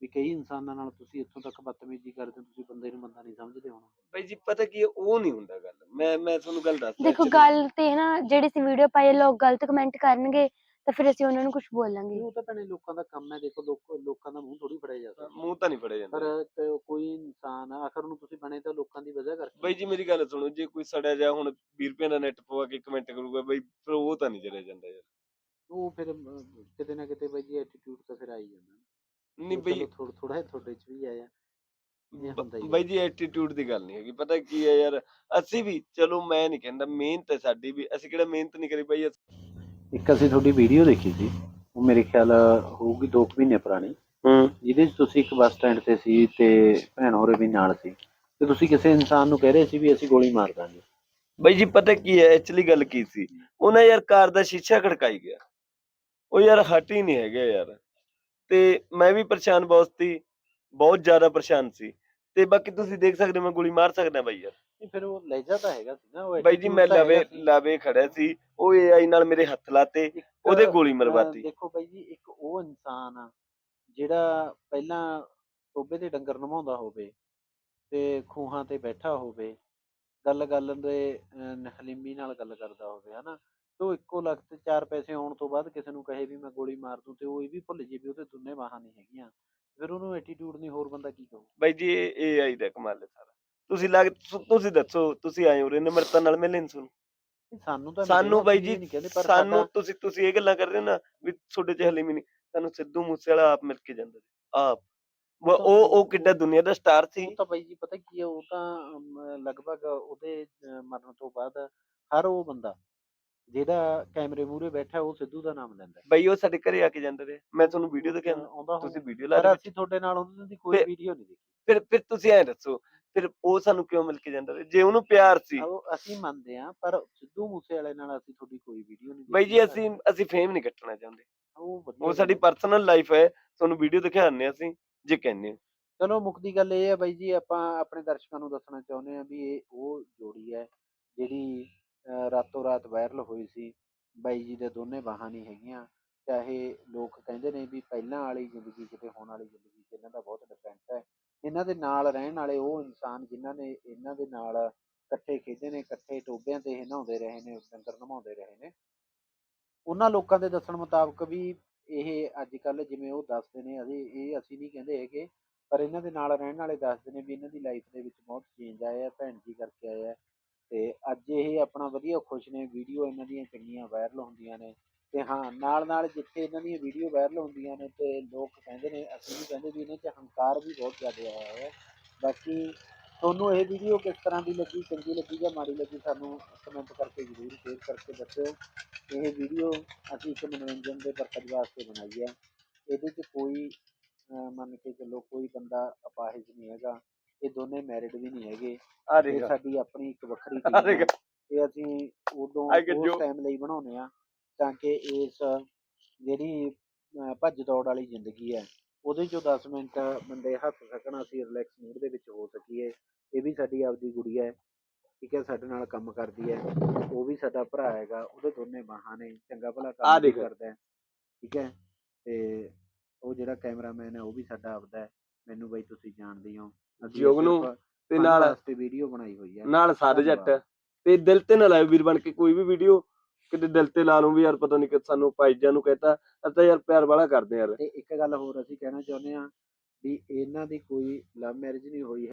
ਵੀ ਕਈ ਇਨਸਾਨਾਂ ਨਾਲ ਤੁਸੀਂ ਇੱਥੋਂ ਤੱਕ ਬਦਤਮੀਜ਼ੀ ਕਰਦੇ ਹੋ ਤੁਸੀਂ ਬੰਦੇ ਨੂੰ ਬੰਦਾ ਨਹੀਂ ਸਮਝਦੇ ਹੋਣਾ। ਬਾਈ ਜੀ ਪਤਾ ਕੀ ਹੈ, ਉਹ ਨਹੀਂ ਹੁੰਦਾ ਗੱਲ। ਮੈਂ ਮੈਂ ਤੁਹਾਨੂੰ ਗੱਲ ਦੱਸਦਾ ਦੇਖੋ actually। ਗੱਲ ਤੇ ਨਾ ਜਿਹੜੀ ਅਸੀਂ ਵੀਡੀਓ ਪਾਈ ਹੈ, ਲੋਕ ਗਲਤ ਕਮੈਂਟ ਕਰਨਗੇ। ਤਾਂ ਫਿਰ ਅਸੀਂ ਉਹਨਾਂ ਨੂੰ ਕੁਝ ਬੋਲਾਂਗੇ। ਉਹ ਤਾਂ ਭੈਣੇ ਲੋਕਾਂ ਦਾ ਕੰਮ ਹੈ ਦੇਖੋ ਲੋਕ ਲੋਕਾਂ ਦਾ ਮੂੰਹ ਥੋੜੀ ਫੜਿਆ ਜਾ ਸਕਦਾ ਮੂੰਹ ਤਾਂ ਨਹੀਂ ਫੜਿਆ ਜਾਂਦਾ। ਪਰ ਕ- ਕੋਈ ਇਨਸਾਨ ਆ, ਆਖਰ ਨੂੰ ਤੁਸੀਂ ਬਣੇ ਤਾਂ ਲੋਕਾਂ ਦੀ ਵਜ੍ਹਾ ਕਰਕੇ। ਬਾਈ ਜੀ ਮੇਰੀ ਗੱਲ ਸੁਣੋ ਜੇ ਕੋਈ ਸੜਿਆ ਜਾ ਹੁਣ 20 ਰੁਪਏ ਦਾ ਨੈਟ ਪਵਾ ਕੇ ਕਮੈਂਟ ਕਰੂਗਾ ਬਾਈ ਫਿਰ ਉਹ ਤਾਂ ਨਹੀਂ ਚਲਿਆ ਜਾਂਦਾ ਯਾਰ। ਉਹ ਫਿਰ ਕਿਤੇ ਨਾ ਕਿਤੇ ਬਾਈ ਜੀ ਐਟੀਟਿਊਡ ਤਾਂ ਫਿਰ ਆ ਹੀ ਜਾਂਦਾ ਨਹੀਂ ਬਈ ਥੋੜਾ ਥੋੜਾ ਤੁਹਾਡੇ ਚ ਵੀ ਆਇਆ ਇਹ ਹੁੰਦਾ ਹੀ ਬ- ਆ। ਬਾਈ ਜੀ ਐਟੀਟਿਊਡ ਦੀ ਗੱਲ ਨਹੀਂ ਹੈਗੀ ਪਤਾ ਕੀ ਹੈ ਯਾਰ ਅਸੀਂ ਵੀ ਚਲੋ ਮੈਂ ਨਹੀਂ ਕਹਿੰਦਾ ਮਿਹਨਤ ਹੈ ਸਾਡੀ ਵੀ ਅਸੀਂ ਕਿਹੜਾ ਮਿਹਨਤ ਨਹੀਂ ਕਰੀ ਬਾਈ ਅਸੀਂ- ਇੱਕ ਅਸੀਂ ਤੁਹਾਡੀ ਵੀਡੀਓ ਦੇਖੀ ਸੀ ਉਹ ਮੇਰੇ ਖਿਆਲ ਹੋਊਗੀ 2 ਮਹੀਨੇ ਪੁਰਾਣੀ। ਹੂੰ। ਜਿਹਦੇ 'ਚ ਤੁਸੀਂ ਇੱਕ ਬੱਸ ਸਟੈਂਡ ਤੇ ਸੀ ਤੇ ਭੈਣ ਹੋਰੇ ਵੀ ਨਾਲ ਸੀ। ਤੇ ਤੁਸੀਂ ਕਿਸੇ ਇਨਸਾਨ ਨੂੰ ਕਹਿ ਰਹੇ ਸੀ ਵੀ ਅਸੀਂ ਗੋਲੀ ਮਾਰ ਦਾਂਗੇ। ਬਾਈ ਜੀ ਪਤਾ ਕੀ ਹੈ ਐਕਚੁਅਲੀ ਗੱਲ ਕੀ ਸੀ? ਉਹਨਾਂ ਯਾਰ ਕਾਰ ਦਾ ਸ਼ੀਸ਼ਾ ਖੜਕਾਈ ਗਿਆ। ਉਹ ਯਾਰ ਹਟ ਹੀ ਨਹੀਂ ਹੈਗਾ ਯਾਰ। ਤੇ ਮੈਂ ਵੀ ਪਰੇਸ਼ਾਨ ਬਹੁਤ ਸੀ ਬਹੁਤ ਜ਼ਿਆਦਾ ਪਰੇਸ਼ਾਨ ਸੀ। ਤੇ ਬਾਕੀ ਤੁਸੀਂ ਦੇਖ ਸਕਦੇ ਹੋ ਮੈਂ ਗੋਲੀ ਮਾਰ ਸਕਦਾ ਬਾਈ ਯਾਰ। ਨਹੀਂ ਫਿਰ ਉਹ ਲਹਿਜਾ ਤਾਂ ਹੈਗਾ ਸੀ ਨਾ ਉਹ ਬਾਈ ਜੀ attitude ਮੈਂ ਤਾਂ ਲਵੇ ਹੈਗਾ ਸੀ। ਲਵੇ ਖੜਿਆ ਸੀ ਉਹ ਏਆਈ ਨਾਲ ਮੇਰੇ ਹੱਥ ਲਾਤੇ ਇੱਕ, ਉਹਦੇ ਗੋਲੀ ਅਹ, ਮਰਵਾਤੀ ਦੇਖੋ ਬਾਈ ਜੀ ਇੱਕ ਉਹ ਇਨਸਾਨ ਆ ਜਿਹੜਾ ਪਹਿਲਾਂ ਟੋਬੇ ਤੇ ਡੰਗਰ ਨਮਾਉਂਦਾ ਹੋਵੇ ਤੇ ਖੂਹਾਂ ਤੇ ਬੈਠਾ ਹੋਵੇ ਗੱਲ ਗੱਲ ਦੇ ਅਹ, ਹਲੀਮੀ ਨਾਲ ਗੱਲ ਕਰਦਾ ਹੋਵੇ ਹਨਾ? ਤੇ ਉਹ ਇੱਕੋ ਲਖਤ ਚਾਰ ਪੈਸੇ ਆਉਣ ਤੋਂ ਬਾਅਦ ਕਿਸੇ ਨੂੰ ਕਹੇ ਵੀ ਮੈਂ ਗੋਲੀ ਮਾਰ ਦੂੰ ਤੇ ਉਹ ਇਹ ਵੀ ਭੁੱਲ ਜੇ ਵੀ ਉਹਦੇ ਦੋਨੇ ਬਾਹਾਂ ਨਹੀਂ ਹੈਗੀਆਂ। ਫਿਰ ਉਹਨੂੰ ਐਟੀਟਿਊਡ ਨਹੀਂ ਹੋਰ ਬੰਦਾ ਕੀ ਕਹੂ? ਬਾਈ ਜੀ ਇਹ ਏਆਈ ਦਾ ਕਮਾਲ ਹੈ ਸਾਰਾ। ਤੁਸੀਂ ਲੱਗ ਤੁ- ਤੁਸੀਂ ਦੱਸੋ ਤੁਸੀਂ ਆਏ ਹੋ ਰੇ ਨਿਮਰਤਾ ਨਾਲ ਮਿਲਣ ਨਹੀਂ, ਸਾਨੂੰ ਤਾਂ ਸਾਨੂੰ ਬਾਈ ਜੀ ਸਾਨੂੰ ਤੁਸੀਂ ਤੁਸੀਂ ਇਹ ਗੱਲਾਂ ਕਰ ਰਹੇ ਹੋ ਨਾ ਵੀ ਤੁਹਾਡੇ ਚ ਹਲੇ ਵੀ ਨਹੀਂ ਸਾਨੂੰ ਸਿੱਧੂ ਮੂਸੇ ਵਾਲਾ ਆਪ ਮਿਲ ਕੇ ਜਾਂਦਾ ਸੀ, ਆਪ। ਉਹ ਉਹ ਕਿੱਡਾ ਦੁਨੀਆ ਦਾ ਸਟਾਰ ਸੀ। ਉਹ ਤਾਂ ਬਾਈ ਜੀ ਪਤਾ ਕੀ ਹੈ ਉਹ ਤਾਂ ਅਮ, ਲਗਭਗ ਉਹਦੇ ਅਹ, ਮਰਨ ਤੋਂ ਬਾਅਦ ਹਰ ਉਹ ਬੰਦਾ ਜਿਹੜਾ ਕੈਮਰੇ ਮੂਹਰੇ ਬੈਠਾ ਉਹ ਸਿੱਧੂ ਦਾ ਨਾਮ ਲੈਂਦਾ ਹੈ। ਬਈ ਉਹ ਸਾਡੇ ਘਰੇ ਆ ਕੇ ਜਾਂਦਾ ਰਿਹਾ। ਮੈਂ ਤੁਹਾਨੂੰ ਵੀਡੀਓ ਆਉਂਦਾ ਤੁਸੀਂ। ਵੀਡੀਓ ਲਾ ਪਰ ਰਹੇ ਅਸੀਂ ਤੁਹਾਡੇ ਨਾਲ ਉਹਨਾਂ ਦੀ ਕੋਈ ਫਿਰ- ਵੀਡੀਓ ਨਹੀਂ ਦੇਖੀ। ਫਿਰ ਫਿਰ ਤੁਸੀਂ ਐਂ ਦੱਸੋ ਫਿਰ ਉਹ ਸਾਨੂੰ ਕਿਉਂ ਮਿਲ ਕੇ ਜਾਂਦਾ ਜੇ ਉਹਨੂੰ ਪਿਆਰ ਸੀ। ਉਹ ਅਸੀਂ ਮੰਨਦੇ ਆ ਪਰ ਸਿੱਧੂ ਮੂਸੇ ਵਾਲੇ ਨਾਲ ਅਸੀਂ ਤੁਹਾਡੀ ਕੋਈ ਵੀਡੀਓ ਨਹੀਂ ਬਈ ਜੀ ਅਸੀਂ ਅਸੀਂ ਫੇਮ ਨਹੀਂ ਕੱਟਣਾ ਚਾਹੁੰਦੇ। ਉਹ ਸਾਡੀ। ਪਰਸਨਲ ਲਾਈਫ ਹੈ ਤੁਹਾਨੂੰ ਵੀਡੀਓ ਦਿਖਾਉਂਦੇ ਅਸੀਂ ਜੇ ਕਹਿੰਦੇ ਹੋ। ਚਲੋ ਮੁੱਕਦੀ ਗੱਲ ਇਹ ਹੈ ਬਾਈ ਜੀ ਆਪਾਂ ਆਪਣੇ ਦਰਸ਼ਕਾਂ ਨੂੰ ਦੱਸਣਾ ਚਾਹੁੰਦੇ ਆ ਵੀ ਇਹ ਉਹ ਜੋੜੀ ਹੈ ਜਿਹੜੀ ਰਾਤੋਂ ਰਾਤ ਵਾਇਰਲ ਹੋਈ ਸੀ। ਬਾਈ ਜੀ ਦੇ ਦੋਨੇ ਬਾਹਾਂ ਨਹੀਂ ਹੈਗੀਆਂ। ਚਾਹੇ ਲੋਕ ਕਹਿੰਦੇ ਨੇ ਵੀ ਪਹਿਲਾਂ ਵਾਲੀ ਜ਼ਿੰਦਗੀ ਕਿਤੇ ਹੋਣ ਵਾਲੀ ਜ਼ਿੰਦਗੀ ਇਹਨਾਂ ਦਾ ਬਹੁਤ ਡਿਫਰੈਂਸ ਹੈ। ਇਹਨਾਂ ਦੇ ਨਾਲ ਰਹਿਣ ਵਾਲੇ ਉਹ ਇਨਸਾਨ ਜਿਨ੍ਹਾਂ ਨੇ ਇਹਨਾਂ ਦੇ ਨਾਲ ਇਕੱਠੇ ਖੇਡੇ ਨੇ, ਇਕੱਠੇ ਟੋਬਿਆਂ ਤੇ ਇਹ ਨਹਾਉਂਦੇ ਰਹੇ ਨੇ ਡੰਗਰ ਨਮਾਉਂਦੇ ਰਹੇ ਨੇ। ਉਹਨਾਂ ਲੋਕਾਂ ਦੇ ਦੱਸਣ ਮੁਤਾਬਕ ਵੀ ਇਹ ਅੱਜ ਕੱਲ ਜਿਵੇਂ ਉਹ ਦੱਸਦੇ ਨੇ, ਅਸੀਂ, ਇਹ ਅਸੀਂ ਨਹੀਂ ਕਹਿੰਦੇ ਹੈਗੇ, ਪਰ ਇਹਨਾਂ ਦੇ ਨਾਲ ਰਹਿਣ ਵਾਲੇ ਦੱਸਦੇ ਨੇ ਵੀ ਇਹਨਾਂ ਦੀ ਲਾਈਫ ਦੇ ਵਿੱਚ ਬਹੁਤ ਚੇਂਜ ਆਇਆ ਭੈਣ ਜੀ ਕਰਕੇ ਆਇਆ ਤੇ ਅੱਜ ਇਹ ਆਪਣਾ ਵਧੀਆ ਖੁਸ਼ ਨੇ ਵੀਡੀਓ ਇਹਨਾਂ ਦੀਆਂ ਚੰਗੀਆਂ ਵਾਇਰਲ ਹੁੰਦੀਆਂ ਨੇ। ਤੇ ਹਾਂ ਨਾਲ ਨਾਲ ਜਿੱਥੇ ਇਹਨਾਂ ਦੀਆਂ ਵੀਡੀਓ ਵਾਇਰਲ ਹੁੰਦੀਆਂ ਨੇ ਤੇ ਲੋਕ ਕਹਿੰਦੇ ਨੇ ਅਸੀਂ ਵੀ ਕਹਿੰਦੇ ਵੀ ਇਹਨਾਂ 'ਚ ਹੰਕਾਰ ਵੀ ਬਹੁਤ ਜ਼ਿਆਦਾ ਆਇਆ ਹੋਇਆ ਹੈ। ਬਾਕੀ ਤੁਹਾਨੂੰ ਇਹ ਵੀਡੀਓ ਕਿਸ ਤਰ੍ਹਾਂ ਦੀ ਲੱਗੀ ਚੰਗੀ ਲੱਗੀ ਜਾਂ ਮਾੜੀ ਲੱਗੀ ਸਾਨੂੰ ਕਮੈਂਟ ਕਰਕੇ ਜ਼ਰੂਰ ਸ਼ੇਅਰ ਕਰਕੇ ਦੱਸਿਓ। ਇਹ ਵੀਡੀਓ ਅਸੀਂ ਇੱਕ ਮਨੋਰੰਜਨ ਦੇ ਪਰਪਸ ਵਾਸਤੇ ਬਣਾਈ ਹੈ। ਇਹਦੇ 'ਚ ਕੋਈ ਮੰਨ ਕੇ ਚੱਲੋ ਕੋਈ ਬੰਦਾ ਅਪਾਹਿਜ ਨਹੀਂ ਹੈਗਾ ਇਹ ਦੋਨੇ ਮੈਰਿਡ ਵੀ ਨਹੀਂ ਹੈਗੇ। ਇਹ ਦੇਖ ਸਾਡੀ ਆਪਣੀ ਇੱਕ ਵੱਖਰੀ ਟੀਮ ਹੈ। ਤੇ ਅਸੀਂ ਉਦੋਂ ਉਸ. ਟਾਈਮ ਲਈ ਬਣਾਉਂਦੇ ਆ ਤਾਂ ਕਿ ਇਸ ਜਿਹੜੀ ਭੱਜ ਦੌੜ ਵਾਲੀ ਜ਼ਿੰਦਗੀ ਹੈ ਉਹਦੇ ਚੋਂ 10 ਮਿੰਟ ਬੰਦੇ ਹੱਸ ਸਕਣ ਅਸੀਂ ਰਿਲੈਕਸ ਮੂਡ ਦੇ ਵਿੱਚ ਹੋ ਸਕੀਏ ਇਹ ਵੀ ਸਾਡੀ ਆਪਦੀ ਗੁੜੀਆ ਹੈ ਠੀਕ ਹੈ ਸਾਡੇ ਨਾਲ ਕੰਮ ਕਰਦੀ ਹੈ ਉਹ ਵੀ ਸਾਡਾ ਭਰਾ ਹੈਗਾ ਉਹਦੇ ਦੋਨੇ ਬਾਹਾਂ ਨੇ ਚੰਗਾ ਭਲਾ ਕੰਮ ਵੀ। ਕਰਦਾ ਹੈ ਠੀਕ ਹੈ ਤੇ ਉਹ ਜਿਹੜਾ ਕੈਮਰਾਮੈਨ ਹੈ ਉਹ ਵੀ ਸਾਡਾ ਆਪਦਾ ਹੈ ਮੈਨੂੰ ਬਈ ਤੁਸੀਂ ਜਾਣਦੇ ਹੋ ਜੋਗ ਨੂੰ ਤੇ ਨਾਲ ਵਾਸਤੇ ਵੀਡੀਓ ਬਣਾਈ ਹੋਈ ਹੈ ਨਾਲ ਸਾਧ ਜੱਟ। ਤੇ ਦਿਲ ਤੇ ਨਾ ਲਾਇਓ ਵੀਰ ਬਣ ਕੇ ਕੋਈ ਵੀ ਵੀਡੀਓ ਕਿਤੇ ਦਿਲ ਤੇ ਲਾ ਲੂੰ ਵੀ ਯਾਰ ਪਤਾ ਨਹੀਂ ਕਿ ਸਾਨੂੰ ਪਾਈਜਾਂ ਨੂੰ ਕਹਤਾ, ਅਸੀਂ ਯਾਰ ਪਿਆਰ ਵਾਲਾ ਕਰਦੇ ਯਾਰ। ਤੇ ਇੱਕ ਗੱਲ ਹੋਰ ਅਸੀਂ ਕਹਿਣਾ ਚਾਹੁੰਦੇ ਹਾਂ ਵੀ ਇਹਨਾਂ ਦੀ ਕੋਈ ਲਵ ਮੈਰਿਜ ਨਹੀਂ ਹੋਈ